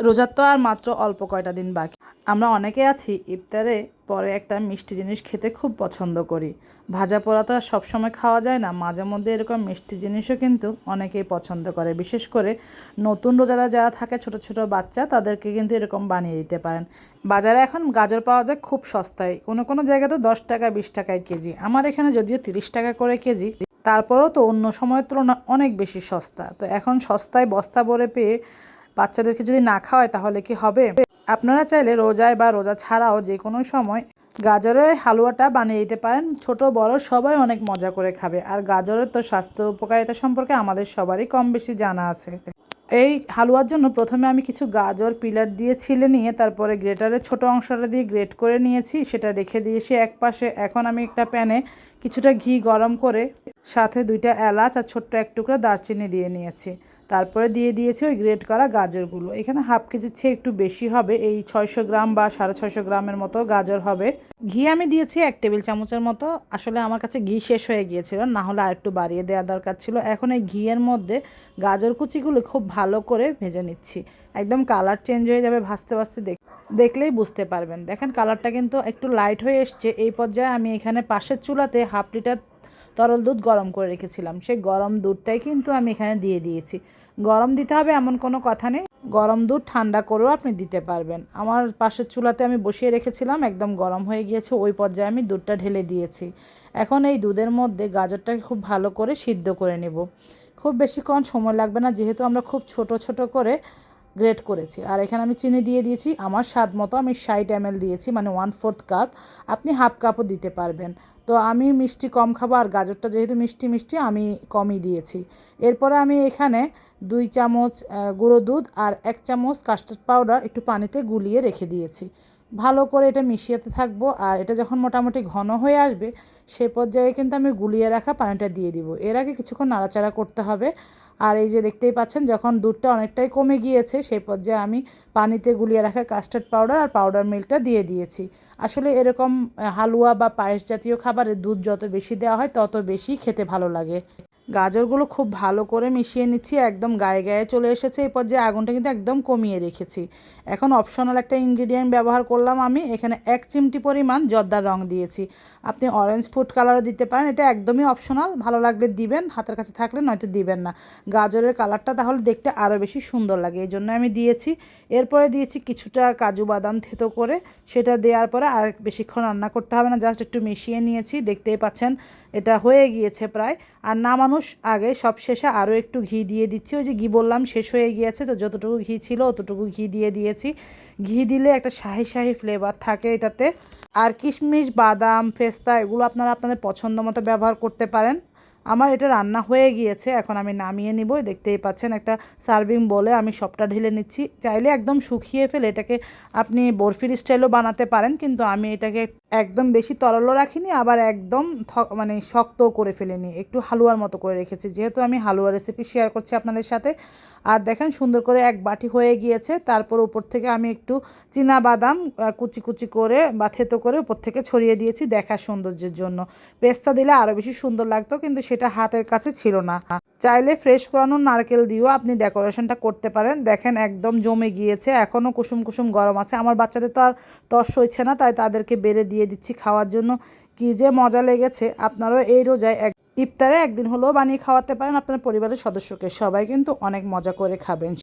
রোজার তো আর মাত্র অল্প কয়টা দিন বাকি। আমরা অনেকে আছি ইফতারে পরে একটা মিষ্টি জিনিস খেতে খুব পছন্দ করি। ভাজা পোড়া তো আর সবসময় খাওয়া যায় না। মাঝে মধ্যে এরকম মিষ্টি জিনিসও কিন্তু অনেকেই পছন্দ করে। বিশেষ করে নতুন রোজাদার যারা থাকে, ছোট ছোট বাচ্চা, তাদেরকে কিন্তু এরকম বানিয়ে দিতে পারেন। বাজারে এখন গাজর পাওয়া যায় খুব সস্তায়। কোনো কোনো জায়গায় তো দশ টাকা, বিশ টাকায় কেজি। আমার এখানে যদিও তিরিশ টাকা করে কেজি, তারপরেও তো অন্য সময়ের তুলনায় অনেক বেশি সস্তা। তো এখন সস্তায় বস্তা ভরে পেয়ে বাচ্চাদেরকে যদি না খাওয়ায় তাহলে কি হবে? আপনারা চাইলে রোজায় বা রোজা ছাড়াও যে কোনো সময় গাজরের হালুয়াটা বানিয়ে দিতে পারেন। ছোট, বড় সবাই অনেক মজা করে খাবে। আর গাজরের তো স্বাস্থ্য উপকারিতা সম্পর্কে আমাদের সবারই কম বেশি জানা আছে। এই হালুয়ার জন্য প্রথমে আমি কিছু গাজর পিলার দিয়ে ছিলে নিয়ে তারপরে গ্রেটারের ছোট অংশটা দিয়ে গ্রেট করে নিয়েছি। সেটা রেখে দিয়েছি এক পাশে এখন আমি একটা প্যানে কিছুটা ঘি গরম করে সাথে দুইটা এলাচ আর ছোট্ট এক টুকরা দারচিনি দিয়ে নিয়েছি। তারপরে দিয়ে দিয়েছি ওই গ্রেট করা গাজরগুলো। এখানে হাফ কেজির চেয়ে একটু বেশি হবে, এই ছয়শো গ্রাম বা সাড়ে ছয়শো গ্রামের মতো গাজর হবে। ঘি আমি দিয়েছি এক টেবিল চামচের মতো। আসলে আমার কাছে ঘি শেষ হয়ে গিয়েছিল, না হলে আর একটু বাড়িয়ে দেওয়া দরকার ছিল। এখন এই ঘিয়ের মধ্যে গাজর কুচিগুলো খুব ভালো করে ভেজে নিচ্ছি। একদম কালার চেঞ্জ হয়ে যাবে ভাসতে ভাসতে দেখ, দেখলেই বুঝতে পারবেন। দেখেন কালারটা কিন্তু একটু লাইট হয়ে এসছে। এই পর্যায়ে আমি এখানে পাশের চুলাতে হাফ লিটার তরল দুধ গরম করে রেখেছিলাম। সেই গরম দুধটাই কিন্তু আমি এখানে দিয়ে দিয়েছি। গরম দিতে হবে এমন কোনো কথা নেই। গরম দুধ ঠান্ডা করেও আপনি দিতে পারবেন। আমার পাশের চুলাতে আমি বসিয়ে রেখেছিলাম, একদম গরম হয়ে গিয়েছে, ওই পর্যায়ে আমি দুধটা ঢেলে দিয়েছি। এখন এই দুধের মধ্যে গাজরটাকে খুব ভালো করে সিদ্ধ করে নেব। খুব বেশিক্ষণ সময় লাগবে না, যেহেতু আমরা খুব ছোট ছোট করে গ্রেট করেছি। আর এখানে আমি চিনি দিয়ে দিয়েছি, আমার স্বাদ মতো আমি ষাট এম দিয়েছি মানে ওয়ান ফোর্থ কাপ আপনি হাফ কাপও দিতে পারবেন। তো আমি মিষ্টি কম খাব, আর গাজরটা যেহেতু মিষ্টি মিষ্টি, আমি কমই দিয়েছি। এরপরে আমি এখানে দুই চামচ গুঁড়ো দুধ আর এক চামচ কাস্টার্ড পাউডার একটু পানিতে গুলিয়ে রেখে দিয়েছি। ভালো করে এটা মিশিয়েতে থাকব আর এটা যখন মোটামুটি ঘন হয়ে আসবে, সে পর্যায়ে কিন্তু আমি গুলিয়ে রাখা পানিটা দিয়ে দিব। এর আগে কিছুক্ষণ নাড়াচাড়া করতে হবে। আর এই যে দেখতেই পাচ্ছেন, যখন দুধটা অনেকটাই কমে গিয়েছে সেই পর্যায়ে আমি পানিতে গুলিয়ে রাখা কাস্টার্ড পাউডার আর পাউডার মিল্কটা দিয়ে দিয়েছি। আসলে এরকম হালুয়া বা পায়েস জাতীয় খাবারে দুধ যত বেশি দেওয়া হয়, তত বেশি খেতে ভালো লাগে। গাজরগুলো খুব ভালো করে মিশিয়ে নিচ্ছি, একদম গায়ে গায়ে চলে এসেছে। এই পর্যায়ে আগুনটা কিন্তু একদম কমিয়ে রেখেছি। এখন অপশনাল একটা ইনগ্রিডিয়েন্ট ব্যবহার করলাম আমি, এখানে এক চিমটি পরিমাণ জর্দার রং দিয়েছি। আপনি অরেঞ্জ ফুড কালারও দিতে পারেন, এটা একদমই অপশনাল ভালো লাগলে দিবেন, হাতের কাছে থাকলে নয়তো দিবেন না। গাজরের কালারটা তাহলে দেখতে আরও বেশি সুন্দর লাগে, এই জন্য আমি দিয়েছি। এরপরে দিয়েছি কিছুটা কাজু বাদাম থেতো করে, সেটা দেওয়ার পরে আর বেশিক্ষণ রান্না করতে হবে না, জাস্ট একটু মিশিয়ে নিয়েছি, দেখতেই পাচ্ছেন, এটা হয়ে গিয়েছে প্রায়। আর নামানোর আগে সব শেষে আরও একটু ঘি দিয়ে দিচ্ছি। ওই যে ঘি বললাম, শেষ হয়ে গিয়েছে তো যতটুকু ঘি ছিল অতটুকু ঘি দিয়ে দিয়েছি। ঘি দিলে একটা শাহি শাহি ফ্লেভার থাকে এটাতে। আর কিশমিশ, বাদাম ফেস্তা এগুলো আপনারা আপনাদের পছন্দ মতো ব্যবহার করতে পারেন। আমার এটা রান্না হয়ে গিয়েছে, এখন আমি নামিয়ে নিব। দেখতেই পাচ্ছেন, একটা সার্ভিং বলে আমি সবটা ঢেলে নিচ্ছি। চাইলে একদম শুকিয়ে ফেলে, এটাকে আপনি বরফির স্টাইলও বানাতে পারেন, কিন্তু আমি এটাকে একদম বেশি তরলও রাখিনি, আবার একদম মানে শক্তও করে ফেলিনি। একটু হালুয়ার মতো করে রেখেছি, যেহেতু আমি হালুয়া রেসিপি শেয়ার করছি আপনাদের সাথে। আর দেখেন, সুন্দর করে এক বাটি হয়ে গিয়েছে, তারপর উপর থেকে আমি একটু চীনা বাদাম কুচি কুচি করে বা থেতো করে উপর থেকে ছড়িয়ে দিয়েছি, দেখার সৌন্দর্যের জন্য। পেস্তা দিলে আরও বেশি সুন্দর লাগতো, কিন্তু সেটা হাতের কাছে ছিল না। চাইলে ফ্রেশ করানো নারকেল দিয়েও আপনি ডেকোরেশনটা করতে পারেন। দেখেন একদম জমে গিয়েছে, এখনও কুসুম কুসুম গরম আছে। আমার বাচ্চাদের তো আর তস হয়েছে না, তাই তাদেরকে বেড়ে দিয়ে দিচ্ছি খাওয়ার জন্য। কি যে মজা লেগেছে, আপনারাও এই রোজায় এক ইফতারে একদিন হলেও বানিয়ে খাওয়াতে পারেন আপনার পরিবারের সদস্যকে। সবাই কিন্তু অনেক মজা করে খাবেন।